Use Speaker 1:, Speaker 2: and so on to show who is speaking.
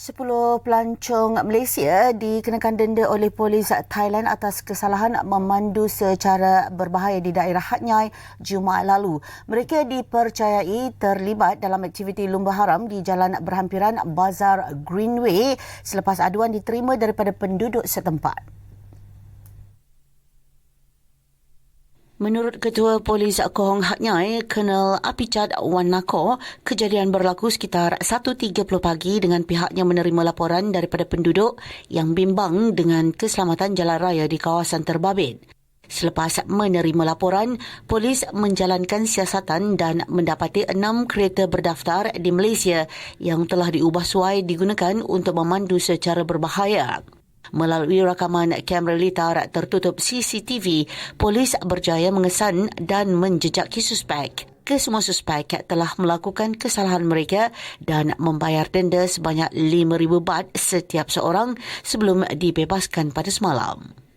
Speaker 1: Sepuluh pelancong Malaysia dikenakan denda oleh polis Thailand atas kesalahan memandu secara berbahaya di daerah Hat Nyai Jumaat lalu. Mereka dipercayai terlibat dalam aktiviti lumba haram di jalan berhampiran Bazar Greenway selepas aduan diterima daripada penduduk setempat. Menurut Ketua Polis Kohong Hat Nyai, Colonel Apichad Wan Nako, kejadian berlaku sekitar 1.30 pagi dengan pihaknya menerima laporan daripada penduduk yang bimbang dengan keselamatan jalan raya di kawasan terbabit. Selepas menerima laporan, polis menjalankan siasatan dan mendapati enam kereta berdaftar di Malaysia yang telah diubah suai digunakan untuk memandu secara berbahaya. Melalui rakaman kamera litar tertutup CCTV, polis berjaya mengesan dan menjejaki suspek. Kesemua suspek telah melakukan kesalahan mereka dan membayar denda sebanyak 5,000 baht setiap seorang sebelum dibebaskan pada semalam.